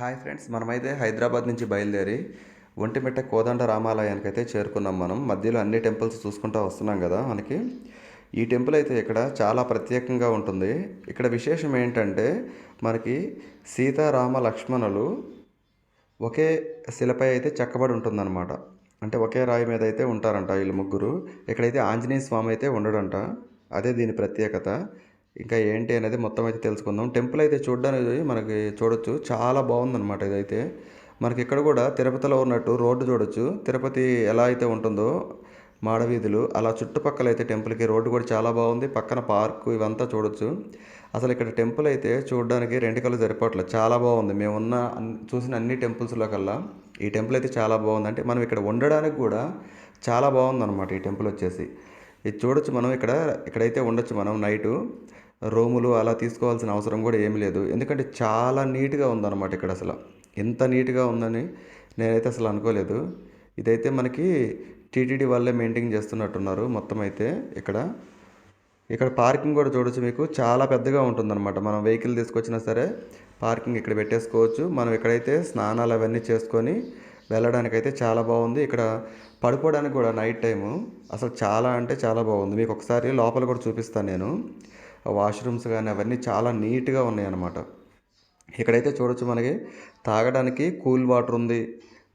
Hi friends మనమైతే హైదరాబాద్ నుంచి బయలుదేరి ఒంటిమిట్ట కోదండ రామాలయానికి అయితే చేరుకున్నాం మనం. మధ్యలో అన్ని టెంపుల్స్ చూసుకుంటూ వస్తున్నాం కదా మనకి. ఈ టెంపుల్ అయితే ఇక్కడ చాలా ప్రత్యేకంగా ఉంటుంది. ఇక్కడ విశేషం ఏంటంటే మనకి సీతారామ లక్ష్మణులు ఒకే శిలపై అయితే చెక్కబడి ఉంటుందన్నమాట. అంటే ఒకే రాయి మీద అయితే ఉంటారంట వీళ్ళు ముగ్గురు. ఇక్కడైతే ఆంజనేయ స్వామి అయితే ఉండడంట. అదే దీని ప్రత్యేకత. ఇంకా ఏంటి అనేది మొత్తం అయితే తెలుసుకుందాం. టెంపుల్ అయితే చూడడానికి మనకి చూడొచ్చు. చాలా బాగుందన్నమాట ఇదైతే. మనకి ఇక్కడ కూడా తిరుపతిలో ఉన్నట్టు రోడ్డు చూడొచ్చు. తిరుపతి ఎలా అయితే ఉంటుందో మాడవీధులు అలా చుట్టుపక్కల అయితే టెంపుల్కి రోడ్డు కూడా చాలా బాగుంది. పక్కన పార్కు ఇవంతా చూడొచ్చు. అసలు ఇక్కడ టెంపుల్ అయితే చూడడానికి రెండు కళ్ళు సరిపోవట్లేదు. చాలా బాగుంది. మేమున్న చూసిన అన్ని టెంపుల్స్లో కల్లా ఈ టెంపుల్ అయితే చాలా బాగుంది అంటే మనం ఇక్కడ ఉండడానికి కూడా చాలా బాగుందన్నమాట ఈ టెంపుల్ వచ్చేసి. ఇది చూడొచ్చు మనం ఇక్కడ. ఇక్కడైతే ఉండొచ్చు మనం నైటు. రూములు అలా తీసుకోవాల్సిన అవసరం కూడా ఏమీ లేదు. ఎందుకంటే చాలా నీట్గా ఉందన్నమాట ఇక్కడ అసలు. ఎంత నీట్గా ఉందని నేనైతే అసలు అనుకోలేదు. ఇదైతే మనకి టీటీడీ వాళ్ళే మెయింటైన్ చేస్తున్నట్టున్నారు మొత్తం అయితే ఇక్కడ. ఇక్కడ పార్కింగ్ కూడా చూడొచ్చు మీకు. చాలా పెద్దగా ఉంటుందన్నమాట. మనం వెహికల్ తీసుకొచ్చినా సరే పార్కింగ్ ఇక్కడ పెట్టేసుకోవచ్చు. మనం ఇక్కడైతే స్నానాలు అవన్నీ చేసుకొని వెళ్ళడానికైతే చాలా బాగుంది. ఇక్కడ పడుకోవడానికి కూడా నైట్ టైము. అసలు చాలా అంటే చాలా బాగుంది. మీకు ఒకసారి లోపల కూడా చూపిస్తాను నేను. వాష్రూమ్స్ కానీ అవన్నీ చాలా నీట్గా ఉన్నాయన్నమాట. ఇక్కడైతే చూడొచ్చు మనకి తాగడానికి కూల్ వాటర్ ఉంది.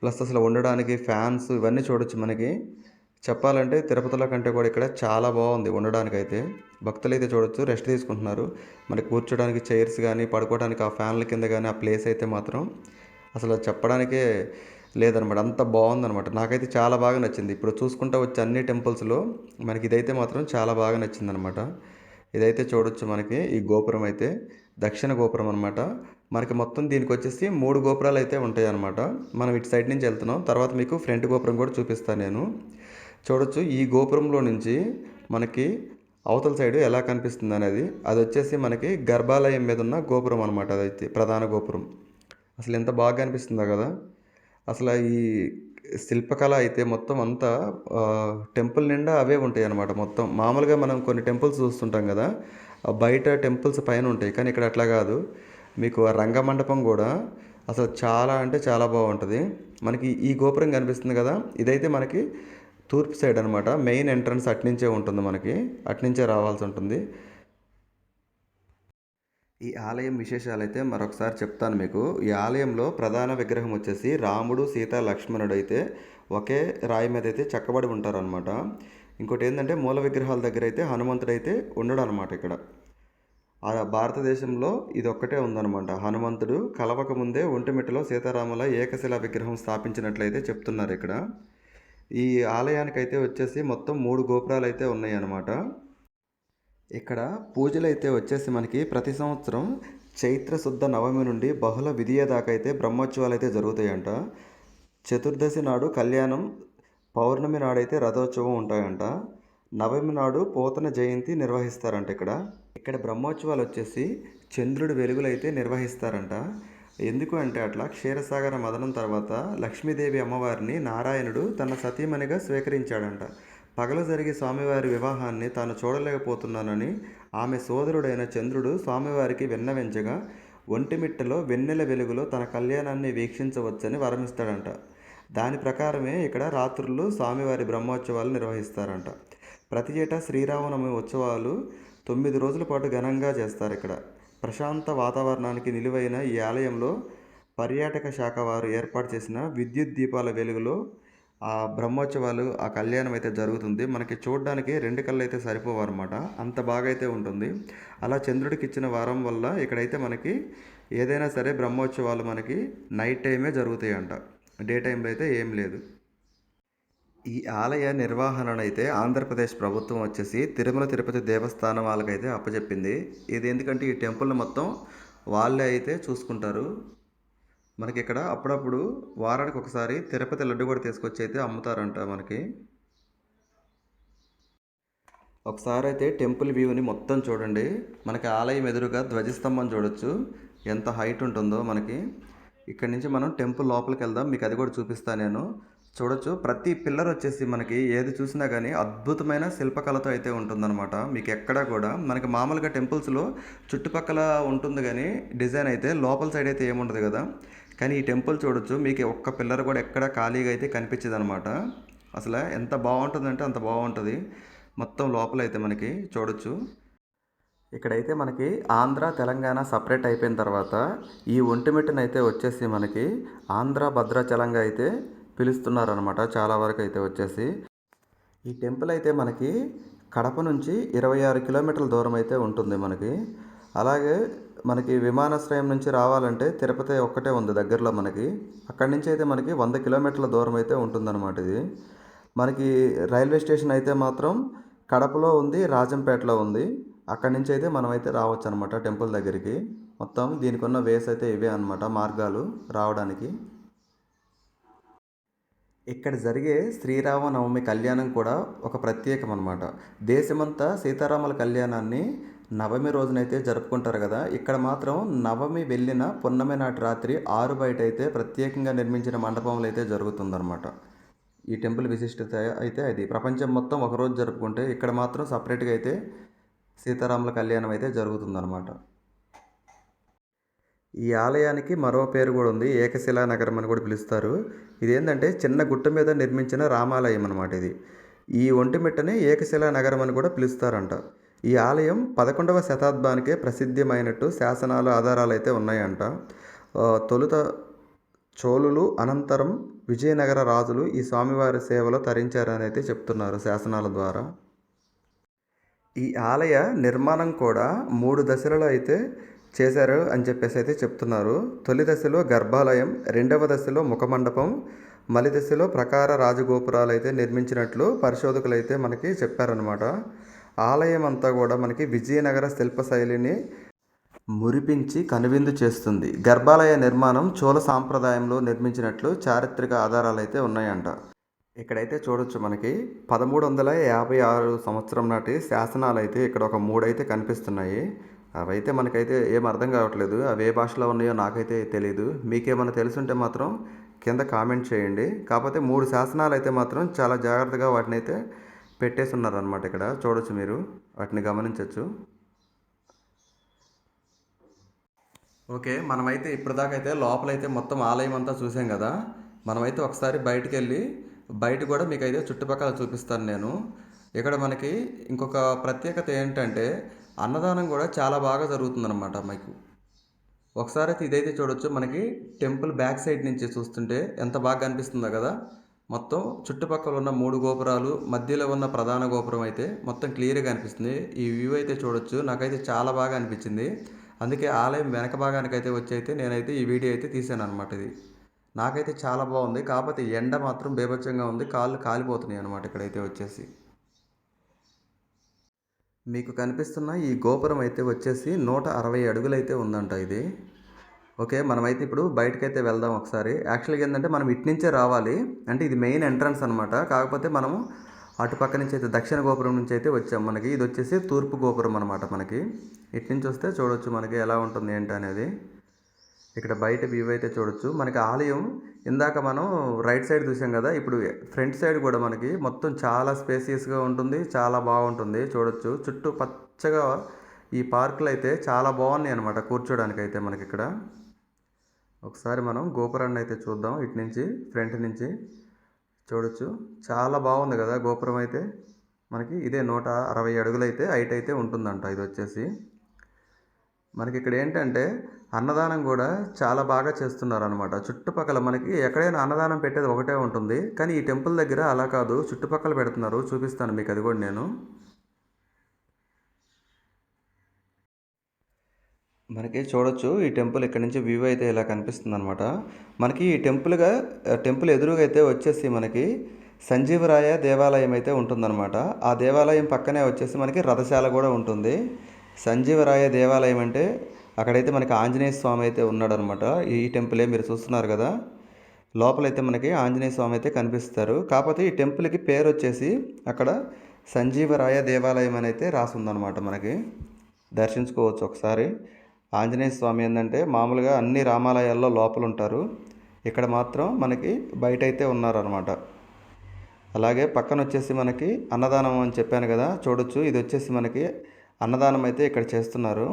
ప్లస్ అసలు ఉండడానికి ఫ్యాన్స్ ఇవన్నీ చూడొచ్చు మనకి. చెప్పాలంటే తిరుపతిలో కంటే కూడా ఇక్కడ చాలా బాగుంది ఉండడానికి అయితే భక్తులు అయితే చూడొచ్చు రెస్ట్ తీసుకుంటున్నారు. మనకి కూర్చోడానికి చైర్స్ కానీ పడుకోవడానికి ఆ ఫ్యాన్ల కింద కానీ ఆ ప్లేస్ అయితే మాత్రం అసలు చెప్పడానికే లేదనమాట అంత బాగుందనమాట నాకైతే చాలా బాగా నచ్చింది. ఇప్పుడు చూసుకుంటా వచ్చే అన్ని టెంపుల్స్లో మనకి ఇదైతే మాత్రం చాలా బాగా నచ్చిందనమాట ఇదైతే చూడొచ్చు మనకి. ఈ గోపురం అయితే దక్షిణ గోపురం అనమాట మనకి మొత్తం దీనికి వచ్చేసి మూడు గోపురాలు అయితే ఉంటాయి అనమాట మనం ఇటు సైడ్ నుంచి వెళ్తున్నాం. తర్వాత మీకు ఫ్రంట్ గోపురం కూడా చూపిస్తాను నేను. చూడొచ్చు ఈ గోపురంలో నుంచి మనకి అవతల సైడ్ ఎలా కనిపిస్తుంది అనేది. అది వచ్చేసి మనకి గర్భాలయం మీద ఉన్న గోపురం అనమాట అదైతే ప్రధాన గోపురం. అసలు ఎంత బాగా కనిపిస్తుందో కదా. అసలు ఈ శిల్పకళ అయితే మొత్తం అంతా టెంపుల్ నిండా అవే ఉంటాయి అన్నమాట మొత్తం. మామూలుగా మనం కొన్ని టెంపుల్స్ చూస్తుంటాం కదా బయట టెంపుల్స్ పైన ఉంటాయి. కానీ ఇక్కడ అట్లా కాదు. మీకు ఆ రంగమండపం కూడా అసలు చాలా అంటే చాలా బాగుంటుంది. మనకి ఈ గోపురం కనిపిస్తుంది కదా ఇదైతే మనకి తూర్పు సైడ్ అనమాట మెయిన్ ఎంట్రన్స్ అట్నుంచే ఉంటుంది మనకి అట్నుంచే రావాల్సి ఉంటుంది. ఈ ఆలయం విశేషాలు అయితే మరొకసారి చెప్తాను మీకు. ఈ ఆలయంలో ప్రధాన విగ్రహం వచ్చేసి రాముడు సీత లక్ష్మణుడు అయితే ఒకే రాయి మీద అయితే చెక్కబడి ఉంటారనమాట ఇంకోటి ఏంటంటే మూల విగ్రహాల దగ్గర అయితే హనుమంతుడు అయితే ఉండడు అనమాట ఇక్కడ భారతదేశంలో ఇది ఒక్కటే ఉందన్నమాట. హనుమంతుడు కలవక ముందే ఒంటిమిట్టలో సీతారాముల ఏకశిలా విగ్రహం స్థాపించినట్లయితే చెప్తున్నారు ఇక్కడ. ఈ ఆలయానికైతే వచ్చేసి మొత్తం మూడు గోపురాలు అయితే ఉన్నాయి అన్నమాట ఇక్కడ పూజలు అయితే వచ్చేసి మనకి ప్రతి సంవత్సరం చైత్ర శుద్ధ నవమి నుండి బహుళ విధియ దాకా అయితే బ్రహ్మోత్సవాలు అయితే జరుగుతాయంట. చతుర్దశి నాడు కళ్యాణం పౌర్ణమి నాడైతే రథోత్సవం ఉంటాయంట. నవమి నాడు పోతన జయంతి నిర్వహిస్తారంట ఇక్కడ. ఇక్కడ బ్రహ్మోత్సవాలు వచ్చేసి చంద్రుడి వెలుగులైతే నిర్వహిస్తారంట. ఎందుకు అంటే అట్లా క్షీరసాగర మదనం తర్వాత లక్ష్మీదేవి అమ్మవారిని నారాయణుడు తన సతీమణిగా స్వీకరించాడంట. పగలు జరిగే స్వామివారి వివాహాన్ని తాను చూడలేకపోతున్నానని ఆమె సోదరుడైన చంద్రుడు స్వామివారికి విన్నవించగా ఒంటిమిట్టలో వెన్నెల వెలుగులో తన కళ్యాణాన్ని వీక్షించవచ్చని వరమిస్తాడంట. దాని ప్రకారమే ఇక్కడ రాత్రులు స్వామివారి బ్రహ్మోత్సవాలు నిర్వహిస్తారంట. ప్రతి ఏటా శ్రీరామనవమి ఉత్సవాలు తొమ్మిది రోజుల పాటు ఘనంగా చేస్తారు ఇక్కడ. ప్రశాంత వాతావరణానికి నిలువైన ఈ ఆలయంలో పర్యాటక శాఖ వారు ఏర్పాటు చేసిన విద్యుత్ దీపాల వెలుగులో ఆ బ్రహ్మోత్సవాలు ఆ కళ్యాణం అయితే జరుగుతుంది. మనకి చూడడానికి రెండు కళ్ళు అయితే సరిపోవన్నమాట. అంత బాగా అయితే ఉంటుంది. అలా చంద్రుడికి ఇచ్చిన వారం వల్ల ఇక్కడైతే మనకి ఏదైనా సరే బ్రహ్మోత్సవాలు మనకి నైట్ టైమే జరుగుతాయి అంట డే టైంలో అయితే ఏం లేదు. ఈ ఆలయ నిర్వహణనైతే ఆంధ్రప్రదేశ్ ప్రభుత్వం వచ్చేసి తిరుమల తిరుపతి దేవస్థానం వాళ్ళకైతే అప్పచెప్పింది ఇది ఎందుకంటే ఈ టెంపుల్ మొత్తం వాళ్ళే అయితే చూసుకుంటారు. మనకి ఇక్కడ అప్పుడప్పుడు వారానికి ఒకసారి తిరుపతి లడ్డు కూడా తీసుకొచ్చి అయితే అమ్ముతారంట మనకి. ఒకసారి అయితే టెంపుల్ వ్యూని మొత్తం చూడండి. మనకి ఆలయం ఎదురుగా ధ్వజస్తంభం చూడొచ్చు. ఎంత హైట్ ఉంటుందో మనకి. ఇక్కడ నుంచి మనం టెంపుల్ లోపలికి వెళ్దాం మీకు అది కూడా చూపిస్తాను నేను. చూడొచ్చు. ప్రతి పిల్లర్ వచ్చేసి మనకి ఏది చూసినా కానీ అద్భుతమైన శిల్పకళతో అయితే ఉంటుందన్నమాట. మీకు ఎక్కడా కూడా. మనకి మామూలుగా టెంపుల్స్లో చుట్టుపక్కల ఉంటుంది కానీ డిజైన్ అయితే లోపల సైడ్ అయితే ఏముండదు కదా. కానీ ఈ టెంపుల్ చూడొచ్చు. మీకు ఒక్క పిల్లర్ కూడా ఎక్కడ ఖాళీగా అయితే కనిపించదు అనమాట అసలు ఎంత బాగుంటుందంటే అంత బాగుంటుంది. మొత్తం లోపల అయితే మనకి చూడొచ్చు. ఇక్కడైతే మనకి ఆంధ్ర తెలంగాణ సపరేట్ అయిపోయిన తర్వాత ఈ ఒంటిమిట్టను అయితే వచ్చేసి మనకి ఆంధ్ర భద్రాచలంగా అయితే పిలుస్తున్నారనమాట. చాలా వరకు అయితే వచ్చేసి. ఈ టెంపుల్ అయితే మనకి కడప నుంచి ఇరవై ఆరు కిలోమీటర్ల దూరం అయితే ఉంటుంది మనకి. అలాగే మనకి విమానాశ్రయం నుంచి రావాలంటే తిరుపతి ఒక్కటే ఉంది దగ్గరలో మనకి. అక్కడి నుంచి అయితే మనకి వంద కిలోమీటర్ల దూరం అయితే ఉంటుందన్నమాట ఇది. మనకి రైల్వే స్టేషన్ అయితే మాత్రం కడపలో ఉంది రాజంపేటలో ఉంది. అక్కడి నుంచి అయితే మనం అయితే రావచ్చు అనమాట టెంపుల్ దగ్గరికి. మొత్తం దీనికి ఉన్న వేస్ అయితే ఇవే అనమాట మార్గాలు రావడానికి. ఇక్కడ జరిగే శ్రీరామనవమి కళ్యాణం కూడా ఒక ప్రత్యేకం అనమాట దేశమంతా సీతారాముల కళ్యాణాన్ని నవమి రోజునైతే జరుపుకుంటారు కదా ఇక్కడ మాత్రం నవమి వెళ్ళిన పున్నమి నాటి రాత్రి ఆరు బయట అయితే ప్రత్యేకంగా నిర్మించిన మండపంలో అయితే జరుగుతుందన్నమాట. ఈ టెంపుల్ విశిష్టత అయితే అది. ప్రపంచం మొత్తం ఒకరోజు జరుపుకుంటే ఇక్కడ మాత్రం సపరేట్గా అయితే సీతారాముల కళ్యాణం అయితే జరుగుతుందన్నమాట. ఈ ఆలయానికి మరో పేరు కూడా ఉంది ఏకశిలా నగరం అని కూడా పిలుస్తారు. ఇదేంటంటే చిన్న గుట్ట మీద నిర్మించిన రామాలయం అనమాట ఇది. ఈ ఒంటిమిట్టని ఏకశిలా నగరం అని కూడా పిలుస్తారంట. ఈ ఆలయం పదకొండవ శతాబ్దానికే ప్రసిద్ధమైనట్టు శాసనాలు ఆధారాలు అయితే ఉన్నాయంట తొలుత చోళులు అనంతరం విజయనగర రాజులు ఈ స్వామివారి సేవలో తరించారని అయితే చెప్తున్నారు శాసనాల ద్వారా. ఈ ఆలయ నిర్మాణం కూడా మూడు దశలలో అయితే చేశారు అని చెప్పేసి అయితే చెప్తున్నారు. తొలి దశలో గర్భాలయం రెండవ దశలో ముఖమండపం మలి దశలో ప్రకార రాజగోపురాలు అయితే నిర్మించినట్లు పరిశోధకులు అయితే మనకి చెప్పారనమాట ఆలయం అంతా కూడా మనకి విజయనగర శిల్ప శైలిని మురిపించి కనువిందు చేస్తుంది. గర్భాలయ నిర్మాణం చోళ సాంప్రదాయంలో నిర్మించినట్లు చారిత్రక ఆధారాలు అయితే ఉన్నాయంట. ఇక్కడైతే చూడొచ్చు మనకి పదమూడు వందల యాభై ఆరు సంవత్సరం నాటి శాసనాలు అయితే ఇక్కడ ఒక మూడైతే కనిపిస్తున్నాయి. అవైతే మనకైతే ఏం అర్థం కావట్లేదు. అవి ఏ భాషలో ఉన్నాయో నాకైతే తెలియదు మీకేమైనా తెలుసుంటే మాత్రం కింద కామెంట్ చేయండి. కాకపోతే మూడు శాసనాలు అయితే మాత్రం చాలా జాగ్రత్తగా వాటిని అయితే పెట్టేసి ఉన్నారనమాట ఇక్కడ. చూడొచ్చు మీరు. వాటిని గమనించవచ్చు ఓకే మనమైతే ఇప్పటిదాకా అయితే లోపలైతే మొత్తం ఆలయం అంతా చూసాం కదా. మనమైతే ఒకసారి బయటికి వెళ్ళి బయట కూడా మీకు అయితే చుట్టుపక్కల చూపిస్తాను నేను. ఇక్కడ మనకి ఇంకొక ప్రత్యేకత ఏంటంటే అన్నదానం కూడా చాలా బాగా జరుగుతుందన్నమాట మీకు. ఒకసారి అయితే ఇదైతే చూడొచ్చు. మనకి టెంపుల్ బ్యాక్ సైడ్ నుంచి చూస్తుంటే ఎంత బాగా కనిపిస్తుందో కదా. మొత్తం చుట్టుపక్కల ఉన్న మూడు గోపురాలు మధ్యలో ఉన్న ప్రధాన గోపురం అయితే మొత్తం క్లియర్గా అనిపిస్తుంది. ఈ వ్యూ అయితే చూడొచ్చు. నాకైతే చాలా బాగా అనిపించింది. అందుకే ఆలయం వెనక భాగానికి అయితే వచ్చి అయితే నేనైతే ఈ వీడియో అయితే తీసాను అనమాట ఇది. నాకైతే చాలా బాగుంది. కాకపోతే ఎండ మాత్రం బేభత్యంగా ఉంది. కాళ్ళు కాలిపోతున్నాయి అనమాట ఇక్కడైతే వచ్చేసి. మీకు కనిపిస్తున్న ఈ గోపురం అయితే వచ్చేసి నూట అరవై అడుగులైతే ఉందంట ఇది. ఓకే మనమైతే ఇప్పుడు బయటకైతే వెళ్దాం ఒకసారి. యాక్చువల్గా ఏంటంటే మనం ఇటు నుంచే రావాలి. అంటే ఇది మెయిన్ ఎంట్రన్స్ అనమాట కాకపోతే మనము అటు పక్క నుంచి అయితే దక్షిణ గోపురం నుంచి అయితే వచ్చాం మనకి. ఇది వచ్చేసి తూర్పు గోపురం అనమాట మనకి. ఇటు నుంచి వస్తే చూడొచ్చు మనకి ఎలా ఉంటుంది ఏంటి అనేది. ఇక్కడ బయట వ్యూ అయితే చూడొచ్చు. మనకి ఆలయం ఇందాక మనం రైట్ సైడ్ చూసాం కదా ఇప్పుడు ఫ్రంట్ సైడ్ కూడా మనకి మొత్తం చాలా స్పేసియస్గా ఉంటుంది చాలా బాగుంటుంది. చూడొచ్చు. చుట్టూ పచ్చగా ఈ పార్కులు అయితే చాలా బాగున్నాయి అనమాట కూర్చోడానికి అయితే మనకి ఇక్కడ. ఒకసారి మనం గోపురాన్ని అయితే చూద్దాం. ఇటు నుంచి ఫ్రంట్ నుంచి చూడొచ్చు. చాలా బాగుంది కదా గోపురం అయితే. మనకి ఇదే నూట అరవై అడుగులు అయితే హైట్ అయితే ఉంటుందంట ఇది వచ్చేసి. మనకి ఇక్కడ ఏంటంటే అన్నదానం కూడా చాలా బాగా చేస్తున్నారు అనమాట చుట్టుపక్కల మనకి ఎక్కడైనా అన్నదానం పెట్టేది ఒకటే ఉంటుంది. కానీ ఈ టెంపుల్ దగ్గర అలా కాదు. చుట్టుపక్కల పెడుతున్నారు. చూపిస్తాను మీకు అది కూడా నేను. మనకి చూడొచ్చు ఈ టెంపుల్ ఇక్కడ నుంచి వ్యూ అయితే ఇలా కనిపిస్తుంది అనమాట మనకి ఈ టెంపుల్గా టెంపుల్ ఎదురుగా అయితే వచ్చేసి మనకి సంజీవరాయ దేవాలయం అయితే ఉంటుందన్నమాట. ఆ దేవాలయం పక్కనే వచ్చేసి మనకి రథశాల కూడా ఉంటుంది. సంజీవరాయ దేవాలయం అంటే అక్కడైతే మనకి ఆంజనేయ స్వామి అయితే ఉన్నాడనమాట ఈ టెంపులే మీరు చూస్తున్నారు కదా. లోపలైతే మనకి ఆంజనేయ స్వామి అయితే కనిపిస్తారు. కాకపోతే ఈ టెంపుల్కి పేరు వచ్చేసి అక్కడ సంజీవరాయ దేవాలయం అని అయితే రాసి ఉందన్నమాట మనకి. దర్శించుకోవచ్చు ఒకసారి. ఆంజనేయ స్వామి ఏంటంటే మామూలుగా అన్ని రామాలయాల్లో లోపల ఉంటారు ఇక్కడ మాత్రం మనకి బయట అయితే ఉన్నారనమాట అలాగే పక్కన వచ్చేసి మనకి అన్నదానం అని చెప్పాను కదా చూడొచ్చు. ఇది వచ్చేసి మనకి అన్నదానం అయితే ఇక్కడ చేస్తున్నారు.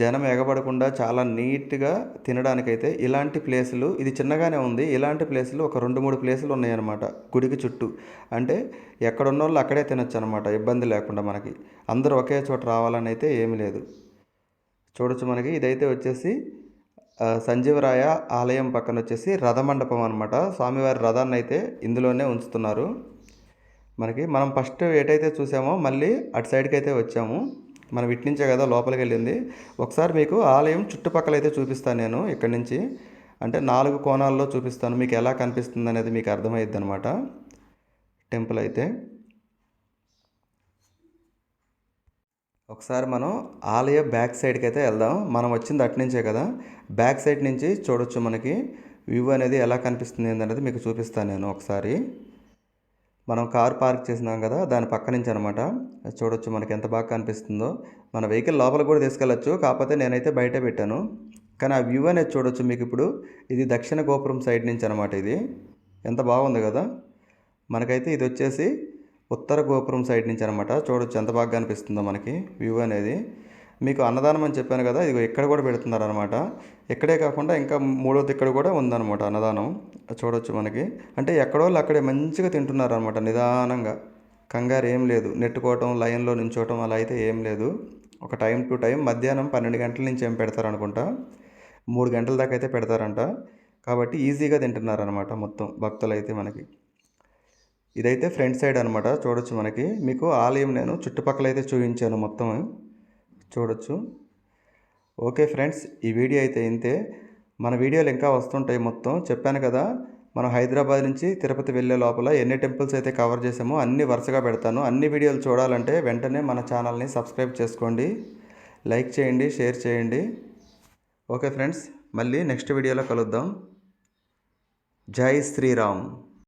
జనం ఎగబడకుండా చాలా నీట్గా తినడానికైతే ఇలాంటి ప్లేసులు ఇది చిన్నగానే ఉంది. ఇలాంటి ప్లేసులు ఒక రెండు మూడు ప్లేసులు ఉన్నాయన్నమాట గుడికి చుట్టూ. అంటే ఎక్కడున్న వాళ్ళు అక్కడే తినొచ్చు అనమాట ఇబ్బంది లేకుండా మనకి. అందరూ ఒకే చోట రావాలని అయితే ఏమీ లేదు. చూడొచ్చు మనకి. ఇదైతే వచ్చేసి సంజీవరాయ ఆలయం పక్కన వచ్చేసి రథమండపం అనమాట స్వామివారి రథాన్ని అయితే ఇందులోనే ఉంచుతున్నారు. మనకి మనం ఫస్ట్ ఎటైతే చూసామో మళ్ళీ అటు సైడ్కి అయితే వచ్చాము. మనం ఇటు నుంచే కదా లోపలికి వెళ్ళింది. ఒకసారి మీకు ఆలయం చుట్టుపక్కల అయితే చూపిస్తాను నేను ఇక్కడి నుంచి. అంటే నాలుగు కోణాల్లో చూపిస్తాను. మీకు ఎలా కనిపిస్తుంది అనేది మీకు అర్థమయ్యిద్ది అనమాట టెంపుల్ అయితే. ఒకసారి మనం ఆలయ బ్యాక్ సైడ్కి అయితే వెళ్దాం. మనం వచ్చింది అటు నుంచే కదా. బ్యాక్ సైడ్ నుంచి చూడొచ్చు మనకి. వ్యూ అనేది ఎలా కనిపిస్తుంది అనేది మీకు చూపిస్తాను నేను ఒకసారి. మనం కార్ పార్క్ చేసినాం కదా దాని పక్క నుంచి అనమాట చూడొచ్చు మనకి ఎంత బాగా కనిపిస్తుందో. మన వెహికల్ లోపల కూడా తీసుకెళ్ళచ్చు. కాకపోతే నేనైతే బయట పెట్టాను. కానీ ఆ వ్యూ అనేది చూడొచ్చు మీకు ఇప్పుడు. ఇది దక్షిణ గోపురం సైడ్ నుంచి అనమాట ఇది. ఎంత బాగుంది కదా. మనకైతే ఇది వచ్చేసి ఉత్తర గోపురం సైడ్ నుంచి అనమాట చూడొచ్చు ఎంత బాగా అనిపిస్తుందో మనకి వ్యూ అనేది. మీకు అన్నదానం అని చెప్పాను కదా ఇది ఇక్కడ కూడా పెడుతున్నారు అనమాట ఇక్కడే కాకుండా ఇంకా మూడోది ఇక్కడ కూడా ఉందన్నమాట అన్నదానం. చూడొచ్చు మనకి. అంటే ఎక్కడో వాళ్ళు అక్కడే మంచిగా తింటున్నారు అనమాట నిదానంగా. కంగారు ఏం లేదు. నెట్టుకోవటం లైన్లో నించోవటం అలా అయితే ఏం లేదు. ఒక టైం టు టైం మధ్యాహ్నం పన్నెండు గంటల నుంచి ఏం పెడతారు అనుకుంటా మూడు గంటల దాకా అయితే పెడతారంట. కాబట్టి ఈజీగా తింటున్నారు అనమాట మొత్తం భక్తులు అయితే మనకి. ఇదైతే ఫ్రంట్ సైడ్ అనమాట చూడొచ్చు మనకి. మీకు ఆలయం నేను చుట్టుపక్కల అయితే చూపించాను మొత్తం చూడొచ్చు. ఓకే ఫ్రెండ్స్ ఈ వీడియో అయితే ఇంతే. మన వీడియోలు ఇంకా వస్తుంటాయి మొత్తం. చెప్పాను కదా మనం హైదరాబాద్ నుంచి తిరుపతి వెళ్ళే లోపల ఎన్ని టెంపుల్స్ అయితే కవర్ చేసామో అన్ని వరుసగా పెడతాను. అన్ని వీడియోలు చూడాలంటే వెంటనే మన ఛానల్ని సబ్స్క్రైబ్ చేసుకోండి. లైక్ చేయండి షేర్ చేయండి. ఓకే ఫ్రెండ్స్ మళ్ళీ నెక్స్ట్ వీడియోలో కలుద్దాం. జై శ్రీరామ్.